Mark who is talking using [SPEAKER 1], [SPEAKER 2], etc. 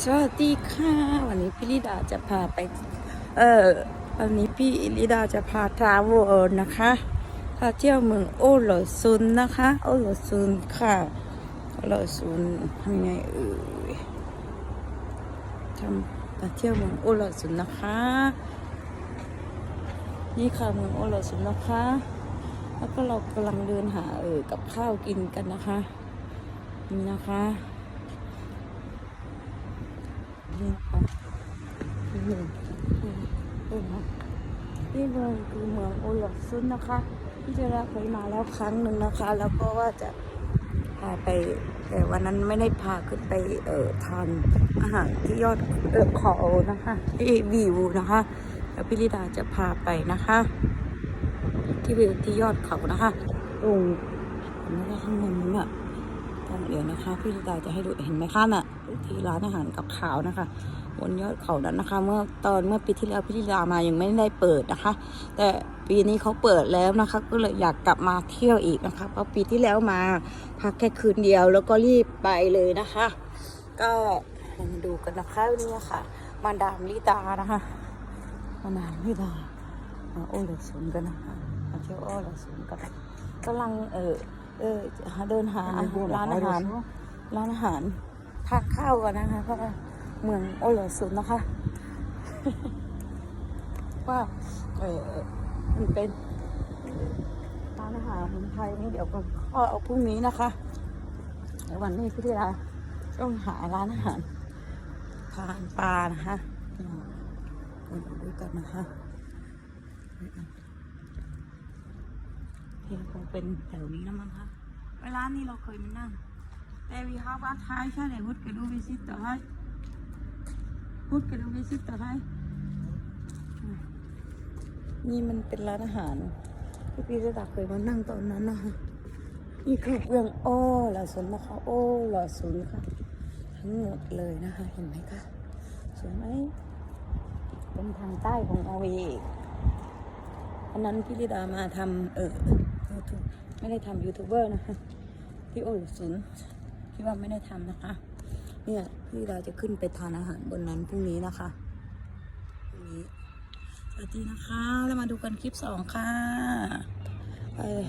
[SPEAKER 1] สวัสดีค่ะ วันนี้พี่ลิดาจะพาไป เออวันนี้พี่ลิดาจะพาทราเวลนะคะพาเที่ยวเมืองโอโลซุนนะคะ โอโลซุนค่ะโอโลซุนทำไงเอ่ยทำมาเที่ยวเมืองโอโลซุนนะคะ นี่ค่ะเมืองโอโลซุนนะคะ แล้วก็เรากำลังเดินหาเออกับข้าวกินกันนะคะนี่นะคะ นี่เมืองคือเมืองโอหลอกซุนนะคะที่จะเคยมาแล้วครั้งหนึ่งนะคะ แล้วก็ว่าจะพาไป แต่วันนั้นไม่ได้พาขึ้นไปเอ่อทานอาหารที่ยอดเออขานะคะที่วิวนะคะแล้วพี่ลิดาจะพาไปนะคะ ที่วิวที่ยอดเขานะคะตรงนะคะข้างบนนู้นอะ ทางเดี๋ยวนะคะ พี่ลิตาจะให้ดูเห็นไหมคะน่ะที่ร้านอาหารกับขาวนะคะบนยอดเขานั้นนะคะ เมื่อตอนเมื่อปีที่แล้วพี่ลิตามายังไม่ได้เปิดนะคะ แต่ปีนี้เขาเปิดแล้วนะคะ ก็เลยอยากกลับมาเที่ยวอีกนะคะเพราะปีที่แล้วมาพักแค่คืนเดียวแล้วก็รีบไปเลยนะคะ ก็ลองดูกันนะคะนี่ค่ะ มาดามลิตานะคะ มาดามลิตามาโอ้ยศูนย์กันนะคะมาเที่ยวโอ้ยศูนย์กันกำลังเออ เออหาเดินหาร้านอาหาร ร้านอาหารทานข้าวกันนะคะ เพราะว่าเมืองโอโลซุนนะคะ ว่าเออมันเป็นร้านอาหารของไทยนี่เดี๋ยวก็เอาพรุ่งนี้นะคะเดี๋ยววันนี้พี่ธีราต้องหาร้านอาหารทานปลานะคะมาดูกันนะคะ เฮียคงเป็นแถวนี้นะมั้งคะเวลานี้เราเคยมานั่ง แต่วีฮาว่าท้ายใช่เลยพุดกระดูวิสิตต่อให้พุดกระดูวิสิตต่อให้นี่มันเป็นร้านอาหารที่พี่ระดับเคยมานั่งตอนนั้นนะคะนี่คือเมืองโอ้หลาสุนนะคะโอ้หลาสุนค่ะทั้งหมดเลยนะคะเห็นไหมคะสวยไหมเป็นทางใต้ของเอาเองอันนั้นพี่ลิดามาทำเออ ยูทูบไม่ได้ทำยูทูบเบอร์นะคะที่โอหลศูนย์คิดว่าไม่ได้ทำนะคะ เนี่ยพี่เราจะขึ้นไปทานอาหารบนนั้นพรุ่งนี้นะคะพรุ่งนี้สวัสดีนะคะ แล้วมาดูกันคลิปสองค่ะไปเลย